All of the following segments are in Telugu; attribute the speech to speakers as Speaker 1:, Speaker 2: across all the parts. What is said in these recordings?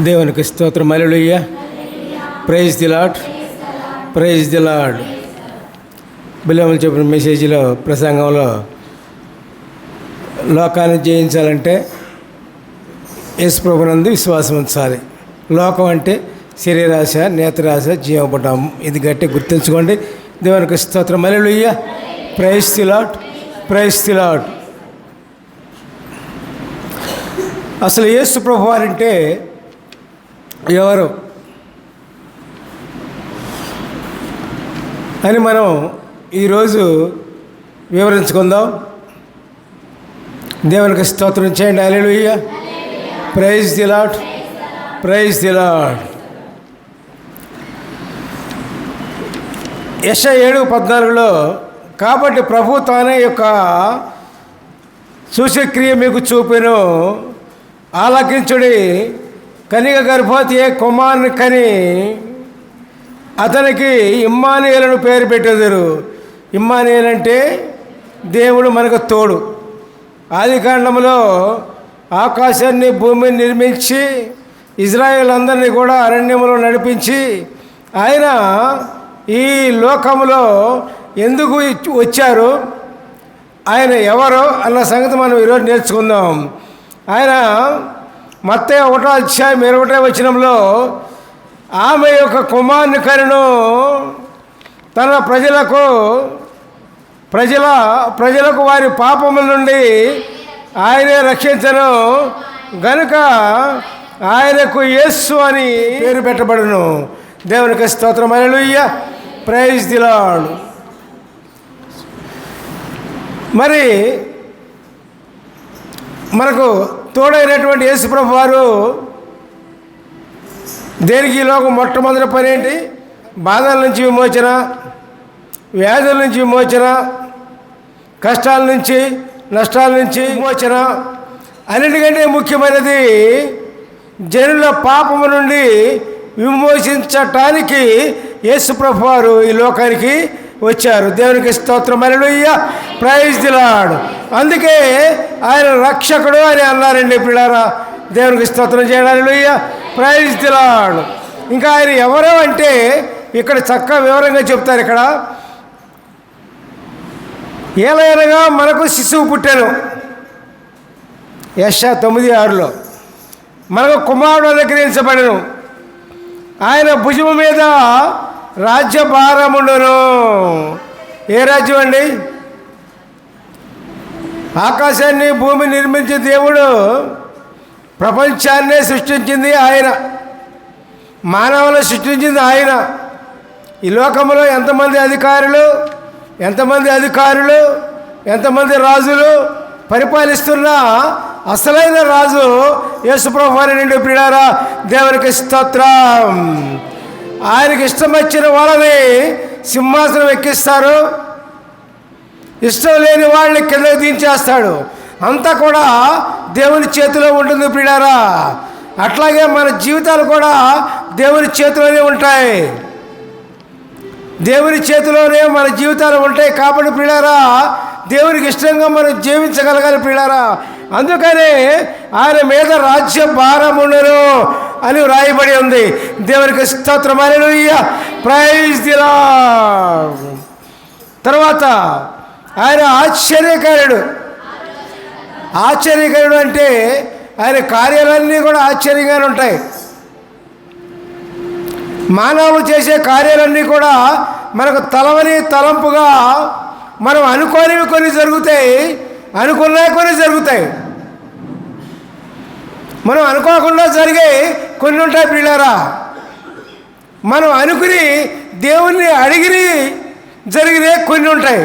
Speaker 1: దేవునికి స్తోత్రం. Hallelujah praise the Lord praise the Lord బిల్లములు చెప్పిన మెసేజ్లో ప్రసంగంలో లోకాన్ని జయించాలంటే యేసు విశ్వాసం ఉంచాలి. లోకం అంటే శరీరాశ నేత్రాశ జీవపటం. ఇది గట్టి గుర్తుంచుకోండి. దేవునికి స్తోత్రం. Hallelujah praise the Lord praise the Lord అసలు యేసు ప్రభు వారంటే ఎవరు? అని మనం ఈరోజు వివరించుకుందాం. దేవునికి స్తోత్రం చేయండి. అలెలుయ్య praise the Lord praise the Lord యశ ఏడు పద్నాలుగులో కాబట్టి ప్రభు తానే యొక్క సూచక్రియ మీకు చూపెను. ఆలకించుడి కనిక గర్భవతి కుమారుని కని అతనికి ఇమ్మానియలను పేరు పెట్టెదరు. ఇమ్మానియల్ అంటే దేవుడు మనకు తోడు. ఆది కాండంలో ఆకాశాన్ని భూమిని నిర్మించి ఇజ్రాయేల్ అందరినీ కూడా అరణ్యంలో నడిపించి ఆయన ఈ లోకంలో ఎందుకు వచ్చారు? ఆయన ఎవరు? అన్న సంగతి మనం ఈరోజు నేర్చుకుందాం. ఆయన మత్తే ఒకటో అధ్యాయం ఇరవటో వచనంలో ఆమె యొక్క కుమారుని కరును తన ప్రజలకు ప్రజల ప్రజలకు వారి పాపముల నుండి ఆయనే రక్షించను. గనుక ఆయనకు యేస్సు అని పేరు పెట్టబడును. దేవునికి స్తోత్రం. అలలుయ్య ప్రైజ్ దిలాడు మరి మనకు తోడైనటువంటి యేసుప్రభు వారు దేనికి ఈ లోకం మొట్టమొదటి పని ఏంటి? బాధల నుంచి విమోచన వ్యాధుల నుంచి విమోచన కష్టాల నుంచి నష్టాల నుంచి విమోచన అన్నిటికంటే ముఖ్యమైనది జనుల పాపము నుండి విమోచించటానికి యేసుప్రభు వారు ఈ లోకానికి వచ్చారు. దేవునికి స్తోత్రం. అలలుయ్య ప్రైజ్ దిలాడు అందుకే ఆయన రక్షకుడు అని అన్నారండి పిల్లారా. దేవునికి స్తోత్రం చేయడాలుయ్య ప్రైజ్ దిలాడు ఇంకా ఆయన ఎవరు అంటే ఇక్కడ చక్కగా వివరంగా చెప్తారు ఇక్కడ. ఏలైనగా మనకు శిశువు పుట్టాను. యశ తొమ్మిది ఆరులో. మనకు కుమారుడు అనుగ్రహించబడను. ఆయన భుజము మీద రాజ్యభారముండును ఏ రాజ్యం అండి? ఆకాశాన్ని భూమి నిర్మించే దేవుడు ప్రపంచాన్నే సృష్టించింది ఆయన. మానవులు సృష్టించింది ఆయన. ఈ లోకంలో ఎంతమంది అధికారులు ఎంతమంది అధికారులు ఎంతమంది రాజులు పరిపాలిస్తున్న అసలైన రాజు యేసుప్రభు నుండి పిడారా దేవునికి స్తోత్రం. ఆయనకి ఇష్టం వచ్చిన వాళ్ళని సింహాసనం ఎక్కిస్తారు. ఇష్టం లేని వాళ్ళని కిందకి దించేస్తాడు. అంతా కూడా దేవుని చేతిలో ఉంటుంది పిడారా అట్లాగే మన జీవితాలు కూడా దేవుని చేతిలోనే ఉంటాయి. దేవుని చేతిలోనే మన జీవితాలు ఉంటాయి కాబట్టి పిల్లారా దేవునికి ఇష్టంగా మనం జీవించగలగాలి పిల్లారా అందుకనే ఆయన మీద రాజ్య భారముండను అని వ్రాయబడి ఉంది. దేవునికి స్తోత్రమైన ప్రైజ్ దిలా తర్వాత ఆయన ఆశ్చర్యకారుడు. ఆశ్చర్యకరుడు అంటే ఆయన కార్యాలన్నీ కూడా ఆశ్చర్యంగానే ఉంటాయి. మానవులు చేసే కార్యాలన్నీ కూడా మనకు తలవని తలంపుగా మనం అనుకోనివి కొన్ని జరుగుతాయి అనుకున్నవి కొన్ని జరుగుతాయి. మనం అనుకోకుండా జరిగే కొన్ని ఉంటాయి పిల్లరా మనం అనుకుని దేవుణ్ణి అడిగిని జరిగినే కొన్ని ఉంటాయి.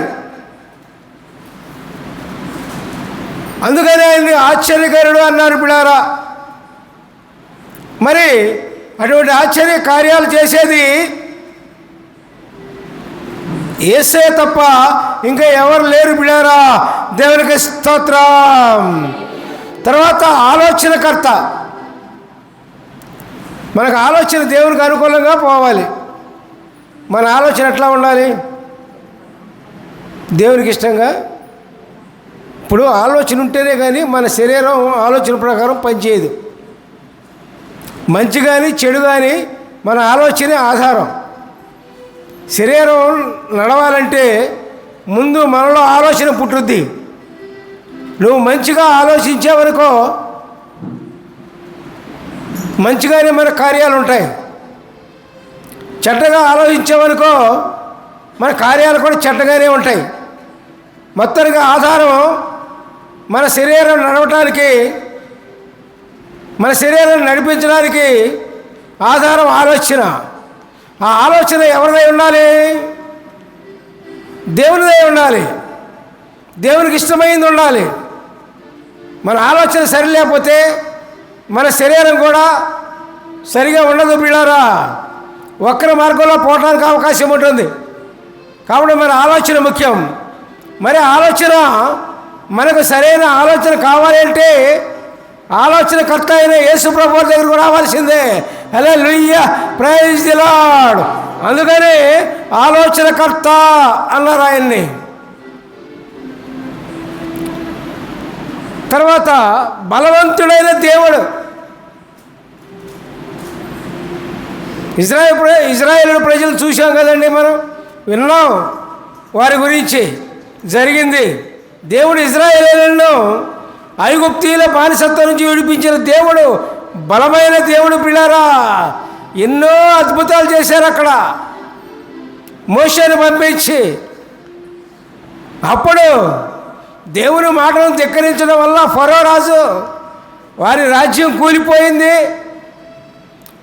Speaker 1: అందుకనే ఆయన్ని ఆశ్చర్యకరుడు అన్నారు పిల్లారా మరి అటువంటి ఆశ్చర్య కార్యాలు చేసేది ఏసే తప్ప ఇంకా ఎవరు లేరు బిడారా దేవునికి స్తోత్రం. తర్వాత ఆలోచనకర్త. మనకు ఆలోచన దేవునికి అనుకూలంగా పోవాలి. మన ఆలోచన ఎట్లా ఉండాలి? దేవునికి ఇష్టంగా. ఇప్పుడు ఆలోచన ఉంటేనే కానీ మన శరీరం ఆలోచన ప్రకారం పనిచేయదు. మంచి కానీ చెడు కానీ మన ఆలోచనే ఆధారం. శరీరం నడవాలంటే ముందు మనలో ఆలోచన పుట్టుద్ది. నువ్వు మంచిగా ఆలోచించావనుకో మంచిగానే మన కార్యాలు ఉంటాయి చెడ్డగా ఆలోచించావనుకో మన కార్యాలు కూడా చెడ్డగానే ఉంటాయి. మొత్తానికి ఆధారం మన శరీరం నడవటానికి మన శరీరాన్ని నడిపించడానికి ఆధారం ఆలోచన. ఆ ఆలోచన ఎవరిదై ఉండాలి? దేవునిదై ఉండాలి. దేవునికి ఇష్టమైంది ఉండాలి. మన ఆలోచన సరి లేకపోతే మన శరీరం కూడా సరిగా ఉండదు బిళ్ళారా? వక్ర మార్గంలో పోవడానికి అవకాశం ఉంటుంది. కాబట్టి మన ఆలోచన ముఖ్యం. మరి ఆలోచన మనకు సరైన ఆలోచన కావాలి అంటే ఆలోచనకర్త అయిన యేసు ప్రభు దగ్గరకు రావాల్సిందే. Hallelujah praise the Lord. అందుకని ఆలోచనకర్త అన్నారు ఆయన్ని. తర్వాత బలవంతుడైన దేవుడు. ఇజ్రాయల్ ప్ర- ఇజ్రాయేల్ ప్రజలు చూసాం కదండి మనం? విన్నాం? వారి గురించి జరిగింది. దేవుడు ఇజ్రాయేలీలను ఐగుప్తీల బానిసత్వం నుంచి విడిపించిన దేవుడు బలమైన దేవుడు పిల్లారా. ఎన్నో అద్భుతాలు చేశారు అక్కడ. మోషని పంపించి అప్పుడు దేవుని మాటను ధిక్కరించడం వల్ల ఫరో రాజు వారి రాజ్యం కూలిపోయింది.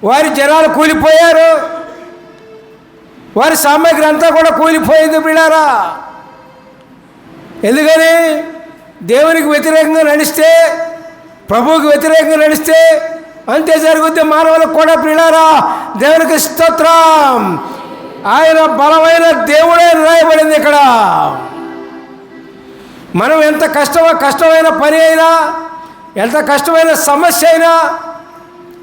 Speaker 1: వారి జనాలు కూలిపోయారు. వారి సామాగ్రి అంతా కూడా కూలిపోయింది బిడారా. ఎందుకని? దేవునికి వ్యతిరేకంగా నడిస్తే ప్రభువుకి వ్యతిరేకంగా నడిస్తే అంతే జరుగుద్ది మానవులకు కూడా పిల్లారా దేవునికి స్తోత్రం. ఆయన బలమైన దేవుడే రాయబడింది ఇక్కడ. మనం ఎంత కష్టమ కష్టమైన పని అయినా ఎంత కష్టమైన సమస్య అయినా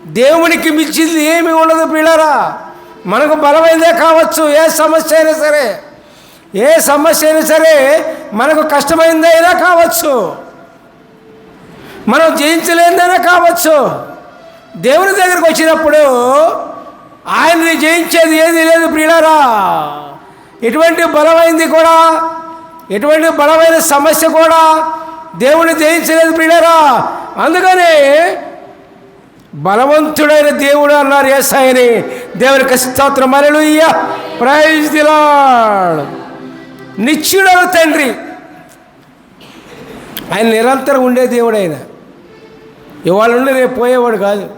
Speaker 1: దేవునికి మించింది ఏమి ఉండదు పిల్లరా. మనకు బలమైందే కావచ్చు ఏ సమస్య అయినా సరే. ఏ సమస్య అయినా సరే మనకు కష్టమైందైనా కావచ్చు. మనం జయించలేనిదైనా కావచ్చు. దేవుని దగ్గరికి వచ్చినప్పుడు ఆయన్ని జయించేది ఏది లేదు ప్రియులరా ఎటువంటి బలమైంది కూడా ఎటువంటి బలమైన సమస్య కూడా దేవుని జయించలేదు పిల్లరా అందుకనే బలవంతుడైన దేవుడు అన్నారు ఏసాయని దేవునికి స్తోత్రం అలలుయ్య ప్రైజ్ ది లార్డ్ తండ్రి. ఆయన నిరంతరం ఉండే దేవుడు ఆయన. ఇవాళ ఉండి రేపు పోయేవాడు కాదు.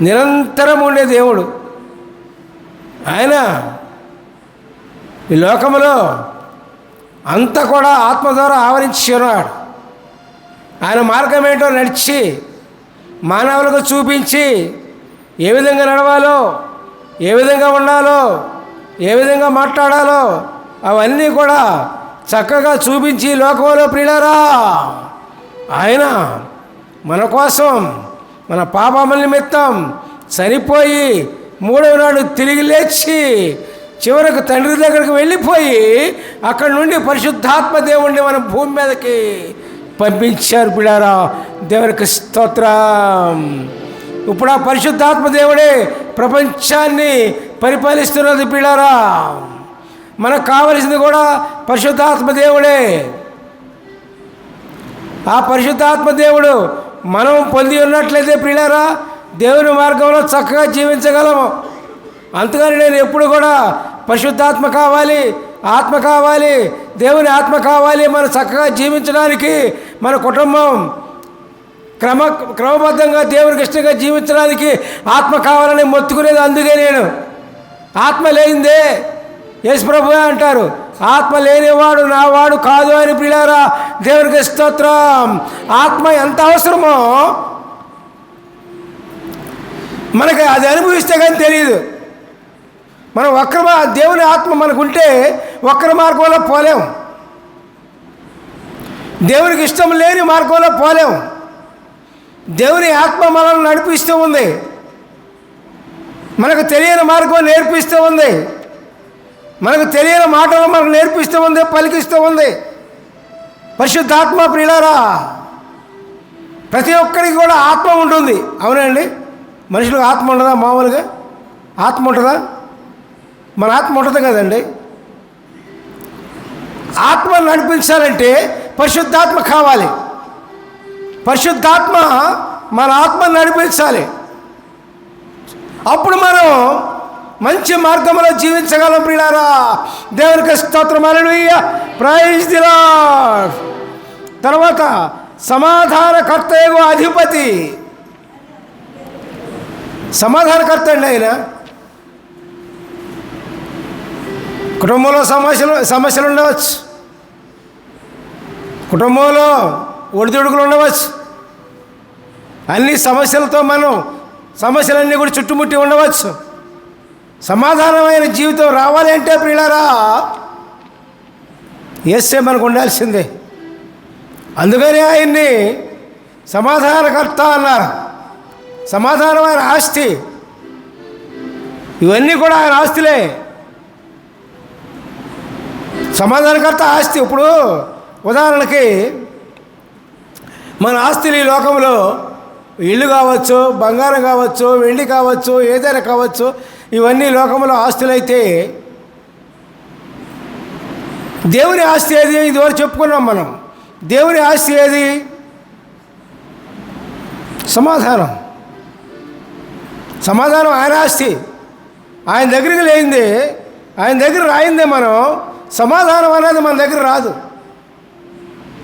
Speaker 1: నిరంతరం ఉండే దేవుడు. ఆయన ఈ లోకంలో అంతా కూడా ఆత్మ ద్వారా ఆవరించి ఉన్నాడు. ఆయన మార్గం ఏంటో నడిచి మానవులకు చూపించి ఏ విధంగా నడవాలో ఏ విధంగా ఉండాలో ఏ విధంగా మాట్లాడాలో అవన్నీ కూడా చక్కగా చూపించి లోకంలో ప్రియులరా ఆయన మన కోసం మన పాపముల నిమిత్తం చనిపోయి మూడవ నాడు తిరిగి లేచి చివరకు తండ్రి దగ్గరికి వెళ్ళిపోయి అక్కడి నుండి పరిశుద్ధాత్మ దేవుణ్ణి మనం భూమి మీదకి పంపించారు పిడారా దేవునికి స్తోత్రం. ఇప్పుడు ఆ పరిశుద్ధాత్మ దేవుడే ప్రపంచాన్ని పరిపాలిస్తున్నది పిడారా మనకు కావలసింది కూడా పరిశుద్ధాత్మ దేవుడే. ఆ పరిశుద్ధాత్మ దేవుడు మనం పొంది ఉన్నట్లయితే ప్రియులారా దేవుని మార్గంలో చక్కగా జీవించగలము. అంతగాని నేను ఎప్పుడు కూడా పరిశుద్ధాత్మ కావాలి ఆత్మ కావాలి దేవుని ఆత్మ కావాలి మనం చక్కగా జీవించడానికి మన కుటుంబం క్రమ క్రమబద్ధంగా దేవునికి ఇష్టంగా జీవించడానికి ఆత్మ కావాలని మొత్తుకునేది అందుకే నేను. ఆత్మ లేనిదే యేసు ప్రభు అంటారు ఆత్మ లేనివాడు నావాడు కాదు అని పిల్లారా దేవునికి స్తోత్రం. ఆత్మ ఎంత అవసరమో మనకి అది అనుభవిస్తే కానీ తెలియదు మనం వక్ర మా- దేవుని ఆత్మ మనకుంటే వక్ర మార్గంలో పోలేం. దేవునికి ఇష్టం లేని మార్గంలో పోలేం. దేవుని ఆత్మ మనల్ని నడిపిస్తూ ఉంది. మనకు తెలియని మార్గం నేర్పిస్తూ ఉంది. మనకు తెలియని మాటలు మనకు నేర్పిస్తూ ఉంది పలికిస్తూ ఉంది. పరిశుద్ధాత్మ ప్రియులారా ప్రతి ఒక్కరికి కూడా ఆత్మ ఉంటుంది. అవునండి. మనుషులకు ఆత్మ ఉండదా? మామూలుగా ఆత్మ ఉంటుందా? మన ఆత్మ ఉంటుంది కదండి. ఆత్మ నడిపించాలంటే పరిశుద్ధాత్మ కావాలి. పరిశుద్ధాత్మ మన ఆత్మ నడిపించాలి. అప్పుడు మనం మంచి మార్గంలో జీవించగలం ప్రియారా దేవునికి స్తోత్రం. అలలుయ్య ప్రైజ్ దిలా తర్వాత సమాధానకర్త ఏగో అధిపతి. సమాధానకర్త అండి ఆయన. కుటుంబంలో సమస్యలు సమస్యలు ఉండవచ్చు. కుటుంబంలో ఒడిదుడుకులు ఉండవచ్చు. అన్ని సమస్యలతో మనం సమస్యలన్నీ కూడా చుట్టుముట్టి ఉండవచ్చు. సమాధానమైన జీవితం రావాలి అంటే ప్రియులారా ఏసే మనకు ఉండాల్సిందే. అందుకని ఆయన్ని సమాధానకర్త అన్నారు. సమాధానమైన ఆస్తి. ఇవన్నీ కూడా ఆయన ఆస్తులే. సమాధానకర్త ఆస్తి. ఇప్పుడు ఉదాహరణకి మన ఆస్తులు ఈ లోకంలో ఇల్లు కావచ్చు బంగారం కావచ్చు వెండి కావచ్చు ఏదైనా కావచ్చు ఇవన్నీ లోకంలో ఆస్తులైతే దేవుని ఆస్తి ఏది? ఇదివరకు చెప్పుకున్నాం మనం. దేవుని ఆస్తి ఏది? సమాధానం. సమాధానం ఆయన ఆస్తి. ఆయన దగ్గరికి లేనిది ఆయన దగ్గర రాయిందే మనం సమాధానం అనేది మన దగ్గర రాదు.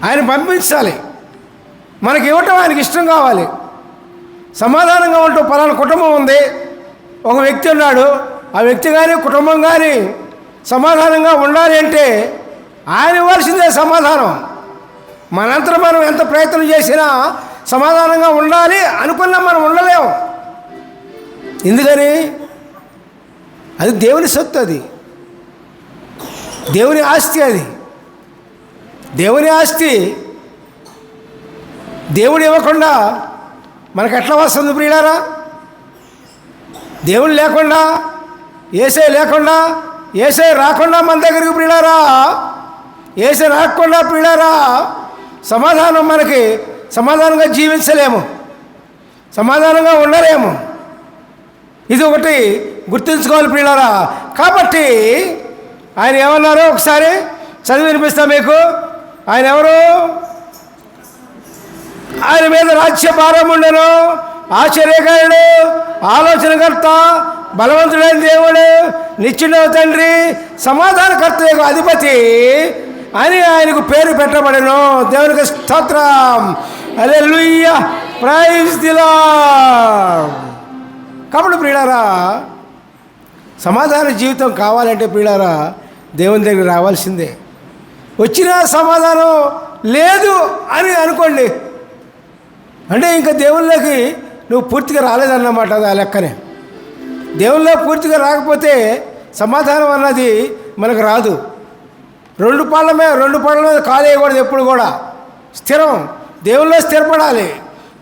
Speaker 1: ఆయన పంపించాలి. మనకి ఇవ్వటం ఆయనకి ఇష్టం కావాలి. సమాధానంగా ఉంటూ పలానా కుటుంబం ఉంది. ఒక వ్యక్తి ఉన్నాడు. ఆ వ్యక్తి కానీ కుటుంబం కానీ సమాధానంగా ఉండాలి అంటే ఆయన ఇవ్వాల్సిందే సమాధానం. మనంతరం మనం ఎంత ప్రయత్నం చేసినా సమాధానంగా ఉండాలి అనుకున్నా మనం ఉండలేము ఎందుకని? అది దేవుని సొత్తు అది దేవుని ఆస్తి అది. దేవుని ఆస్తి దేవుడు ఇవ్వకుండా మనకు ఎట్లా వస్తుంది ప్రియులారా? దేవుడు లేకుండా ఏసే లేకుండా ఏసే రాకుండా మన దగ్గరికి ప్రియులారా? ఏసే రాకుండా ప్రియులారా? సమాధానం మనకి సమాధానంగా జీవించలేము. సమాధానంగా ఉండలేము. ఇది ఒకటి గుర్తుంచుకోవాలి ప్రియులారా. కాబట్టి ఆయన ఏమన్నారో ఒకసారి? చదివి వినిపిస్తా మీకు. ఆయన ఎవరు? ఆయన మీద రాజ్య భారం ఉండను. ఆశ్చర్యకారుడు ఆలోచనకర్త బలవంతుడైన దేవుడు నిత్యుడవ తండ్రి సమాధానకర్త యొక్క అధిపతి అని ఆయనకు పేరు పెట్టబడను. దేవునికి స్తోత్రం. అదే లుయ్య ప్రైజ్ దిలా కాబట్టి ప్రియులారా సమాధాన జీవితం కావాలంటే పిల్లారా దేవుని దగ్గర రావాల్సిందే. వచ్చిన సమాధానం లేదు అని అనుకోండి. అంటే ఇంకా దేవుళ్ళకి నువ్వు పూర్తిగా రాలేదన్నమాట అది ఆ లెక్కనే. దేవుళ్ళో పూర్తిగా రాకపోతే సమాధానం అన్నది మనకు రాదు. రెండు పాళ్ళ మీద రెండు పాళ్ళ మీద కాలేయకూడదు ఎప్పుడు కూడా. స్థిరం. దేవుల్లో స్థిరపడాలి.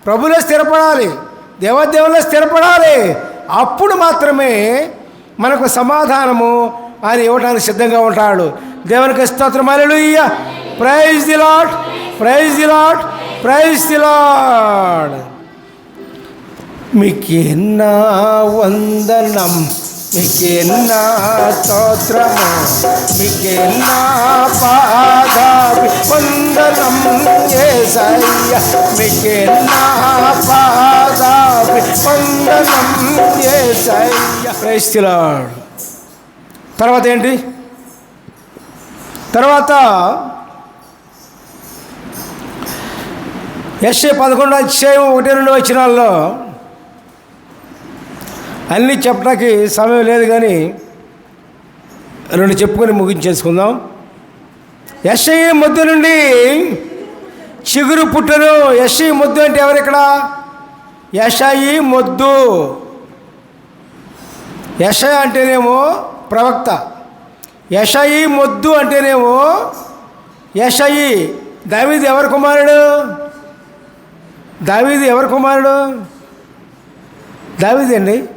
Speaker 1: ప్రభులో స్థిరపడాలి. దేవదేవుల్లో స్థిరపడాలి. అప్పుడు మాత్రమే మనకు సమాధానము. ఆయన ఇవ్వడానికి సిద్ధంగా ఉంటాడు. దేవునికి స్తోత్రం. అలెలుయ్య praise the Lord praise the Lord praise the Lord మీకెన్నా వందనం మీకెన్నా స్తోత్రము మీకెన్నా పాదాభి వందనం ఏసయ్య మీకెన్నా పాద వందనం తర్వాత ఏంటి? తర్వాత ఎస్ఏ పదకొండు అధ్యాయం ఒకటి రెండు వచ్చినాల్లో అన్నీ చెప్పడానికి సమయం లేదు కానీ రెండు చెప్పుకొని ముగించేసుకుందాం. ఎస్ఐ ముద్దు నుండి చిగురు పుట్టను. ఎస్ఐ ముద్దు అంటే ఎవరు ఇక్కడ? యషయి మొద్దు. యషయ అంటేనేమో ప్రవక్త. యషయి మొద్దు అంటేనేమో యషయి. దావీది ఎవరి కుమారుడు? దావీది ఎవరి కుమారుడు? దావీది అండి.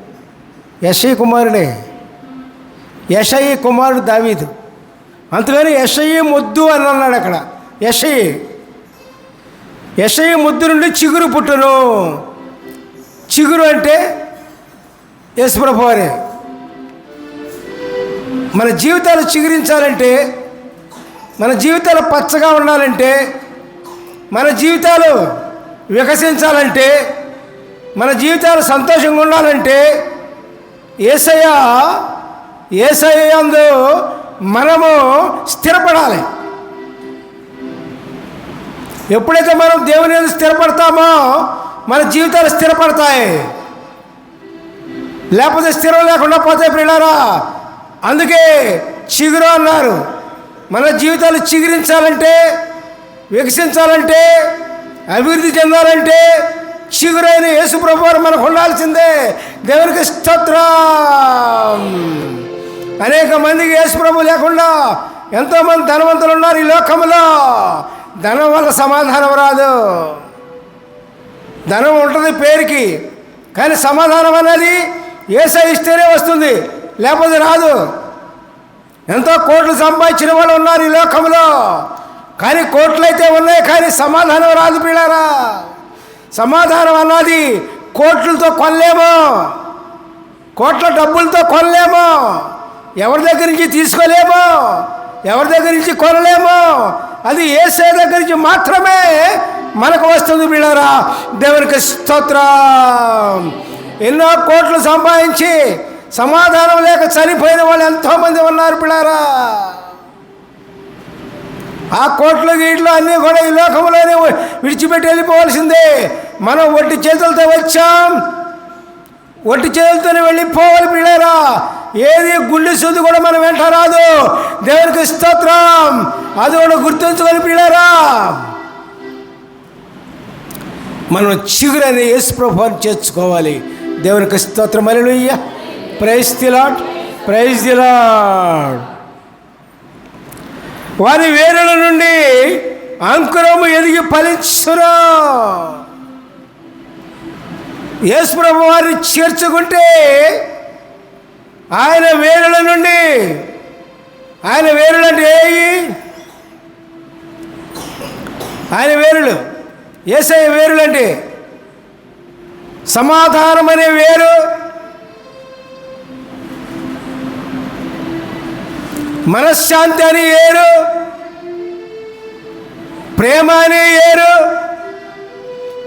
Speaker 1: యషయి కుమారుడే. యషయి కుమారుడు దావీదు. అంతగాని యషయి ముద్దు అని అన్నాడు అక్కడ. యషయి. యషయి ముద్దు నుండి చిగురు పుట్టును. చిగురు అంటే యేసుప్రభు వారే. మన జీవితాలు చిగురించాలంటే మన జీవితాలు పచ్చగా ఉండాలంటే మన జీవితాలు వికసించాలంటే మన జీవితాలు సంతోషంగా ఉండాలంటే ఏసయ్య ఏసయ్య మనము స్థిరపడాలి. ఎప్పుడైతే మనం దేవుని స్థిరపడతామో మన జీవితాలు స్థిరపడతాయి. లేకపోతే స్థిరం లేకుండా పోతే పిల్లారా అందుకే చిగురు అన్నారు. మన జీవితాలు చిగురించాలంటే వికసించాలంటే అభివృద్ధి చెందాలంటే చిగురైన యేసు ప్రభువారు మనకు ఉండాల్సిందే. దేవునికి స్తోత్రం. అనేక మందికి యేసు ప్రభు లేకుండా ఎంతోమంది ధనవంతులు ఉన్నారు ఈ లోకంలో. ధనం వల్ల సమాధానం రాదు. ధనం ఉంటుంది పేరుకి కానీ సమాధానం అనేది ఏసై ఇస్తేనే వస్తుంది లేకపోతే రాదు. ఎంతో కోట్లు సంపాదించిన వాళ్ళు ఉన్నారు ఈ లోకంలో కానీ కోట్లు అయితే ఉన్నాయి కానీ సమాధానం రాదు పిల్లరా. సమాధానం అన్నది కోట్లతో కొనలేము కోట్ల డబ్బులతో కొనలేము ఎవరి దగ్గర నుంచి తీసుకోలేము ఎవరి దగ్గర నుంచి కొనలేము అది ఏసే దగ్గర నుంచి మాత్రమే మనకు వస్తుంది బిళ్ళారా దేవునికి స్తోత్రం. ఎన్నో కోట్లు సంపాదించి సమాధానం లేక చనిపోయిన వాళ్ళు ఎంతోమంది ఉన్నారు పిల్లారా. ఆ కోట్లు గీట్లు అన్నీ కూడా ఈ లోకంలోనే విడిచిపెట్టి వెళ్ళిపోవాల్సిందే. మనం ఒట్టి చేతులతో వచ్చాం. ఒట్టి చేతులతోనే వెళ్ళిపోవాలి పిల్లారా. ఏది గుండె సూది కూడా మనం వెంట రాదు. దేవునికి స్తోత్రం. అది కూడా గుర్తుంచుకొని పిల్లరా. మనం చిగురని యేసు చేర్చుకోవాలి. దేవునికి స్తోత్రం. అలెలుయ్య ప్రైజ్ దిలాడ్ ప్రైజ్ దిలాడ్ వారి వేరుల నుండి అంకురము ఎదిగి ఫలించురా యేసుప్రభు వారిని చేర్చుకుంటే ఆయన వేరుల నుండి ఆయన వేరులు అంటే ఏయి? ఆయన వేరులు. ఏసఐ వేరులంటే సమాధానం అనే వేరు. మనశ్శాంతి అని ఏరు ప్రేమ అని ఏరు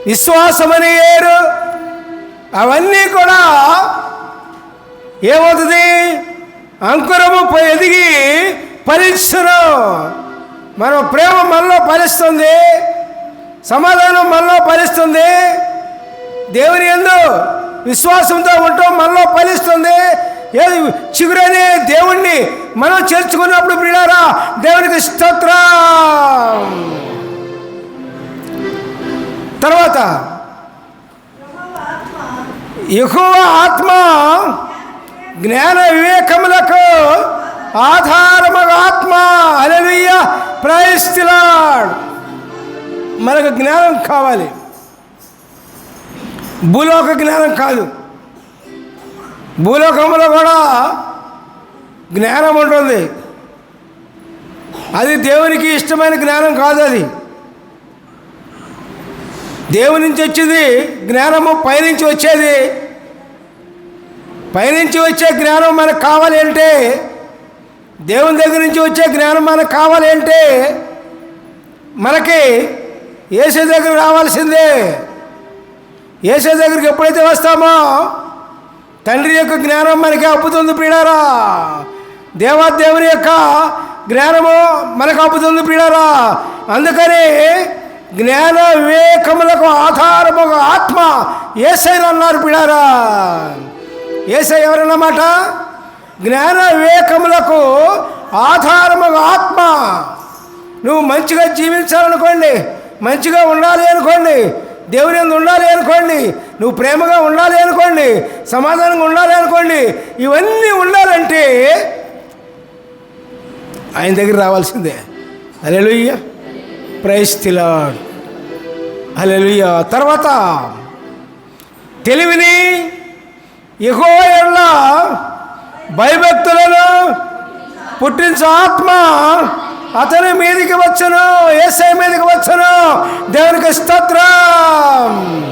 Speaker 1: విశ్వాసం అని ఏరు అవన్నీ కూడా ఏమవుతుంది? అంకురము ఎదిగి ఫలించును మన ప్రేమ మనలో ఫలిస్తుంది సమాధానం మనలో ఫలిస్తుంది. దేవుని ఎందు విశ్వాసంతో ఉండటం మనలో ఫలిస్తుంది. ఏది చిగురనే దేవుణ్ణి మనం చేర్చుకున్నప్పుడు వినారా దేవునికి స్తోత్రం. తర్వాత ఎక్కువ ఆత్మ జ్ఞాన వివేకములకు ఆధారముగా ఆత్మ. అలలుయ్య ప్రయస్తిలాడ్ మనకు జ్ఞానం కావాలి. భూలోక జ్ఞానం కాదు. భూలోకంలో కూడా జ్ఞానం ఉంటుంది. అది దేవునికి ఇష్టమైన జ్ఞానం కాదు అది. దేవుని నుంచి వచ్చింది జ్ఞానము పైనుంచి వచ్చేది. పైనుంచి వచ్చే జ్ఞానం మనకు కావాలి అంటే దేవుని దగ్గర నుంచి వచ్చే జ్ఞానం మనకు కావాలి అంటే మనకి ఏసే దగ్గర రావాల్సిందే. ఏసే దగ్గరికి ఎప్పుడైతే వస్తామో తండ్రి యొక్క జ్ఞానం మనకి అప్పుతుంది పీడారా దేవాదేవుని యొక్క జ్ఞానము మనకు అప్పుతుంది పీడారా అందుకని జ్ఞాన వివేకములకు ఆధారము ఆత్మ ఏసైనా అన్నారు పిడారా ఏసై ఎవరన్నమాట జ్ఞాన వివేకములకు ఆధారము ఆత్మ. నువ్వు మంచిగా జీవించాలనుకోండి మంచిగా ఉండాలి అనుకోండి దేవుని ఎందు ఉండాలి అనుకోండి నువ్వు ప్రేమగా ఉండాలి అనుకోండి సమాధానంగా ఉండాలి అనుకోండి ఇవన్నీ ఉండాలంటే ఆయన దగ్గర రావాల్సిందే. అలెలుయ్య ప్రైస్ తిలాడ్ అలెలుయ్య తర్వాత తెలివిని ఎగో ఎళ్ళ భయభక్తులను పుట్టించ ఆత్మ అతని మీదకి వచ్చును ఏసై మీదకి వచ్చును. దేవునికి స్తోత్రం.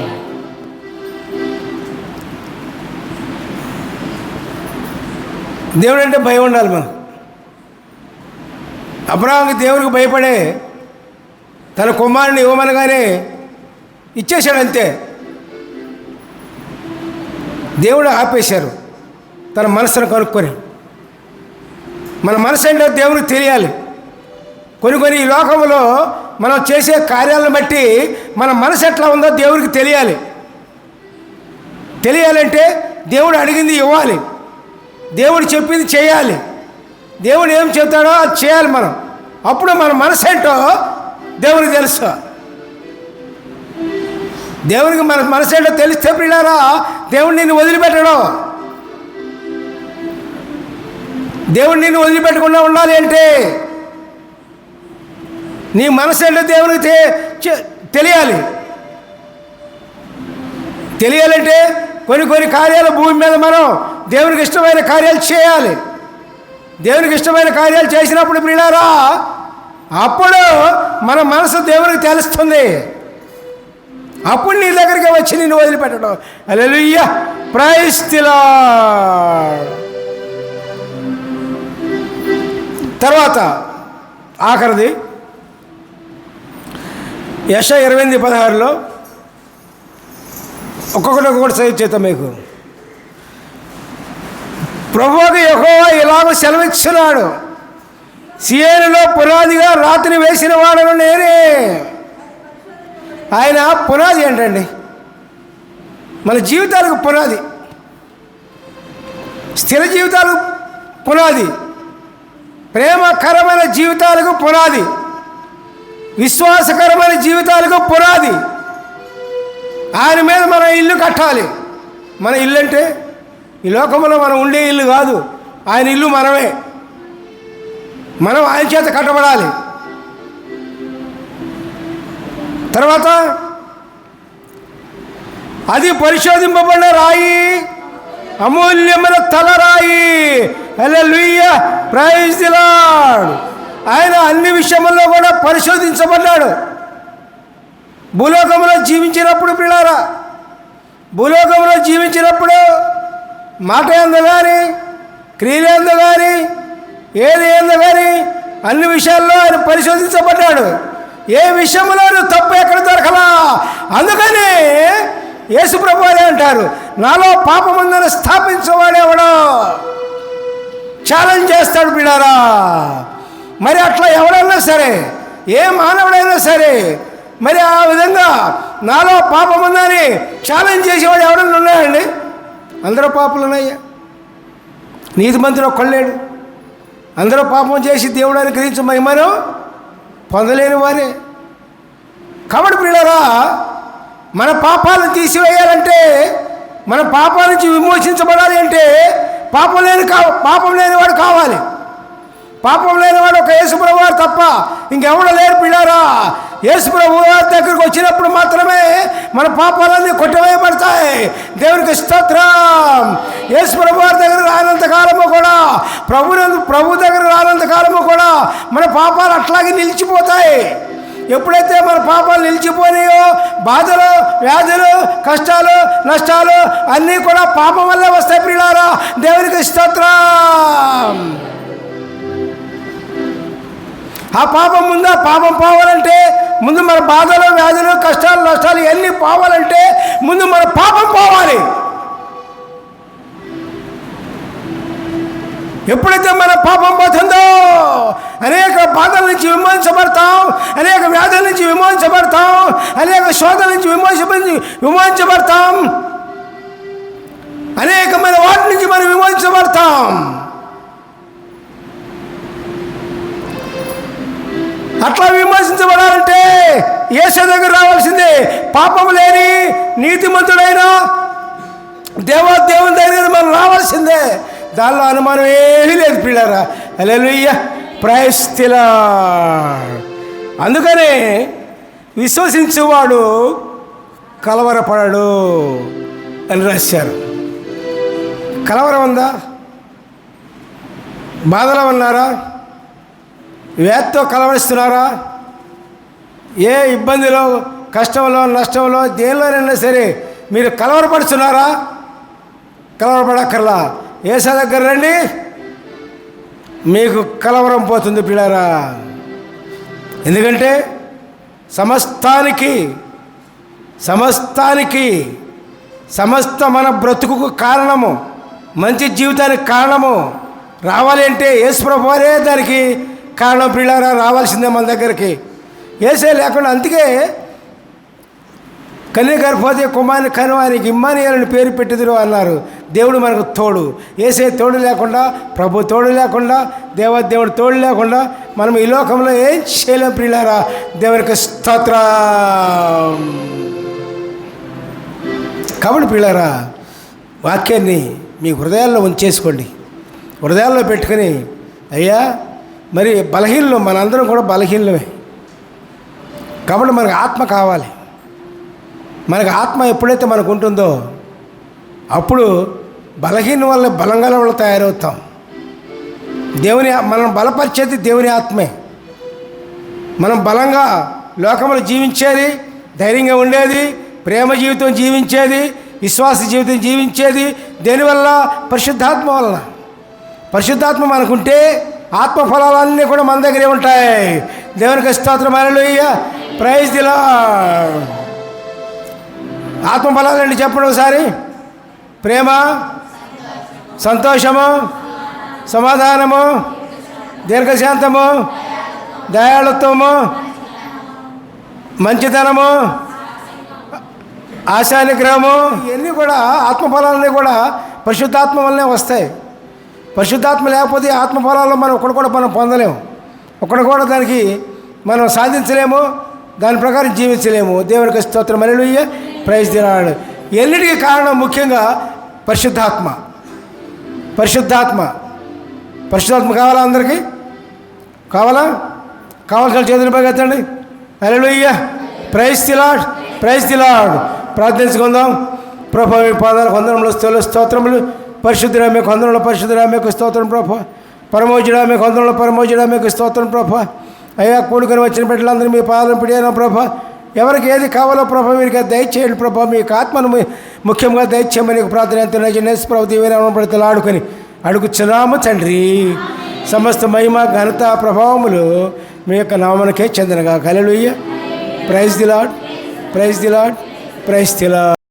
Speaker 1: దేవుడు అంటే భయం ఉండాలి మనం. అబ్రహాంకి దేవునికి భయపడే తన కుమారుని ఇవ్వమనగానే ఇచ్చేశాడు అంతే. దేవుడు ఆపేశారు. తన మనసును కనుక్కొని. మన మనసు ఏంటో దేవునికి తెలియాలి. కొన్ని కొన్ని ఈ లోకంలో మనం చేసే కార్యాలను బట్టి మన మనసు ఎట్లా ఉందో దేవుడికి తెలియాలి. తెలియాలంటే దేవుడు అడిగింది ఇవ్వాలి. దేవుడు చెప్పింది చేయాలి. దేవుడు ఏం చెప్తాడో అది చేయాలి మనం. అప్పుడు మన మనసు ఏంటో దేవుడికి తెలుసు. దేవునికి మన మనసు ఏంటో తెలిస్తే పిల్లారా దేవుడు నిన్ను వదిలిపెట్టడం. దేవుడు నిన్ను వదిలిపెట్టకుండా ఉండాలి అంటే నీ మనసు ఏంటో దేవునికి తె- తెలియాలి. తెలియాలంటే కొన్ని కొన్ని కార్యాలు భూమి మీద మనం దేవునికి ఇష్టమైన కార్యాలు చేయాలి. దేవునికి ఇష్టమైన కార్యాలు చేసినప్పుడు ప్రియులారా అప్పుడు మన మనసు దేవునికి తెలుస్తుంది. అప్పుడు నీ దగ్గరికి వచ్చి నిన్ను వదిలిపెట్టడం. అలెలుయ్య ప్రైస్తిలా తర్వాత ఆఖరిది. యశ ఇరవై ఎనిమిది పదహారులో ఒక్కొక్కటి ఒక్కొక్కటి చదివి చేత మీకు. ప్రభువుకి యెహోవా ఇలాగ సెలవిస్తున్నాడు సియేనులో పునాదిగా రాత్రి వేసిన వాడను నేనే. ఆయన పునాది ఏంటండి? మన జీవితాలకు పునాది. స్థిర జీవితాలకు పునాది. ప్రేమకరమైన జీవితాలకు పునాది. విశ్వాసకరమైన జీవితాలకు పునాది. ఆయన మీద మనం ఇల్లు కట్టాలి. మన ఇల్లు అంటే ఈ లోకంలో మనం ఉండే ఇల్లు కాదు ఆయన ఇల్లు మనమే. మనం ఆయన చేత కట్టబడాలి. తర్వాత అది పరిశోధింపబడిన రాయి అమూల్యమైన తలరాయి హల్లెలూయ ప్రైజ్ దిలాడు ఆయన అన్ని విషయంలో కూడా పరిశోధించబడ్డాడు. భూలోకంలో జీవించినప్పుడు పిల్లారా భూలోకంలో జీవించినప్పుడు మాట ఎందు కానీ క్రియలు ఎందు కానీ ఏది ఎందు కానీ అన్ని విషయాల్లో ఆయన పరిశోధించబడ్డాడు. ఏ విషయంలో తప్పు ఎక్కడ దొరకలా? అందుకని యేసుప్రభు వారే అంటారు నాలో పాపమందని స్థాపించేవాడెవడో? ఛాలెంజ్ చేస్తాడు బిడారా మరి అట్లా ఎవడైనా సరే ఏ మానవుడైనా సరే మరి ఆ విధంగా నాలో పాపం ఉందని ఛాలెంజ్ చేసేవాడు ఎవడన్నా ఉన్నాయండి అందరూ పాపలు ఉన్నాయ్యా నీతి మంత్రి ఒక్కళ్ళేడు అందరూ పాపం చేసి దేవుడు అనుగ్రహించు మహిమను పొందలేని వారే. కాబట్టి పిల్లరా మన పాపాలను తీసివేయాలంటే మన పాపాల నుంచి విమోచించబడాలి అంటే పాపం లేని కా పాపం లేనివాడు కావాలి. పాపం లేనివాడు ఒక యేసుప్రభు వారు తప్ప ఇంకెవడ లేరు పిల్లారా? యేసుప్రభు వారి దగ్గరికి వచ్చినప్పుడు మాత్రమే మన పాపాలన్నీ కొట్టివేయబడతాయి. దేవునికి స్తోత్రం. యేసుప్రభు వారి దగ్గర రానంత కాలము కూడా ప్రభు ప్రభు దగ్గర రానంత కాలము కూడా మన పాపాలు అట్లాగే నిలిచిపోతాయి. ఎప్పుడైతే మన పాపాలు నిలిచిపోయినాయో బాధలు వ్యాధులు కష్టాలు నష్టాలు అన్నీ కూడా పాపం వల్లే వస్తాయి ప్రియులారా దేవునికి స్తోత్రం. ఆ పాపం ముందు పాపం పోవాలంటే ముందు మన బాధలు వ్యాధులు కష్టాలు నష్టాలు ఇవన్నీ పోవాలంటే ముందు మన పాపం పోవాలి. ఎప్పుడైతే మన పాపం పోతుందో అనేక బాధల నుంచి విమోచించబడతాం అనేక వ్యాధుల నుంచి విమోచించబడతాం అనేక శోధల నుంచి విమోచించ విమోచించబడతాం. అనేకమైన వాటి నుంచి మనం విమోచించబడతాం. అట్లా విమర్శించబడాలంటే ఏసు దగ్గర రావాల్సిందే. పాపం లేని నీతిమంతుడైన దేవా దేవుని దగ్గర మనం రావాల్సిందే. దానిలో అనుమానం ఏమీ లేదు పిల్లరా. అలెలుయ్య ప్రయస్తిలా అందుకనే విశ్వసించేవాడు కలవరపడడు అని రాశారు. కలవరం ఉందా? బాధలో ఉన్నారా? వేత్తో కలవరిస్తున్నారా? ఏ ఇబ్బందిలో కష్టంలో నష్టంలో దేనిలోనైనా సరే మీరు కలవరపడుతున్నారా? కలవరపడక్కర్లా. ఏసా దగ్గర రండి. మీకు కలవరం పోతుంది పిల్లరా. ఎందుకంటే సమస్తానికి సమస్తానికి సమస్త మన బ్రతుకుకు కారణము మంచి జీవితానికి కారణము రావాలి అంటే యేసు ప్రభువారే దానికి కారణం పిల్లారా రావాల్సిందే మన దగ్గరికి. ఏసే లేకుండా అందుకే కన్య గర్భవతి కుమారుని కను ఇమ్మానియాలని పేరు పెట్టిదురు అన్నారు. దేవుడు మనకు తోడు. ఏసే తోడు లేకుండా ప్రభు తోడు లేకుండా దేవదేవుడు తోడు లేకుండా మనం ఈ లోకంలో ఏం చేయలేం ప్రియులారా. దేవునికి స్తోత్ర. కాబట్టి పిల్లారా వాక్యాన్ని మీ హృదయాల్లో ఉంచేసుకోండి. హృదయాల్లో పెట్టుకొని అయ్యా మరి బలహీనలు మనందరం కూడా బలహీనమే కాబట్టి మనకు ఆత్మ కావాలి. మనకు ఆత్మ ఎప్పుడైతే మనకు ఉంటుందో అప్పుడు బలహీన వల్ల బలంగా వాళ్ళు తయారవుతాం. దేవుని మనం బలపరిచేది దేవుని ఆత్మే. మనం బలంగా లోకంలో జీవించేది ధైర్యంగా ఉండేది ప్రేమ జీవితం జీవించేది విశ్వాస జీవితం జీవించేది దేనివల్ల? పరిశుద్ధాత్మ వలన. పరిశుద్ధాత్మ మనకుంటే ఆత్మ ఫలాలన్నీ కూడా మన దగ్గరే ఉంటాయి. దేవునికి స్తోత్రం. అలలుయ్య ప్రైజ్ దిలా ఆత్మ ఫలాలండి చెప్పండి ఒకసారి? ప్రేమ సంతోషము సమాధానము దీర్ఘశాంతము దయాళుత్వము మంచితనము ఆశానిగ్రహము ఇవన్నీ కూడా ఆత్మఫలాలన్నీ కూడా పరిశుద్ధాత్మ వల్లనే వస్తాయి. పరిశుద్ధాత్మ లేకపోతే ఆత్మఫలాల్లో మనం ఒకటి కూడా మనం పొందలేము. ఒకటి కూడా దానికి మనం సాధించలేము దాని ప్రకారం జీవించలేము. దేవునికి స్తోత్రం. అలెలుయ్య ప్రైజ్ దినాడు ఎన్నిటికీ కారణం ముఖ్యంగా పరిశుద్ధాత్మ. పరిశుద్ధాత్మ. పరిశుద్ధాత్మ కావాలా అందరికీ? కావాలా? కావాల్సిన చేతులు పైకెత్తండి అలెలుయ్య ప్రైజ్ తిలాడ్ ప్రైజ్ తిలాడ్ ప్రార్థించుకుందాం. ప్రభావి పాదాలు పాదాల స్తోత్రములు. స్థల మీకు పరిశుద్ధరామే కొందరంలో పరిశుద్ధరామేకు స్తోత్రం ప్రభా. పరమోజుడామే కొందరంలో పరమోజుడామేకు స్తోత్రం ప్రభా. అయ్యా కూడుకొని వచ్చిన బిడ్డలందరూ మీ పాదం పిడియాను ప్రభ. ఎవరికి ఏది కావాలో ప్రభ మీరు దయచేయండి ప్రభా. మీకు ఆత్మను ముఖ్యంగా దయచేయమని ప్రార్థన ఎంత నజనేస్ ప్రభు దీవెన పడితే ఆడుకొని అడుగుచున్నాము తండ్రి. సమస్త మహిమ ఘనత ప్రభావములు మీ యొక్క నామనకే చెందినగా. కలలుయ్య praise the Lord praise the Lord praise the Lord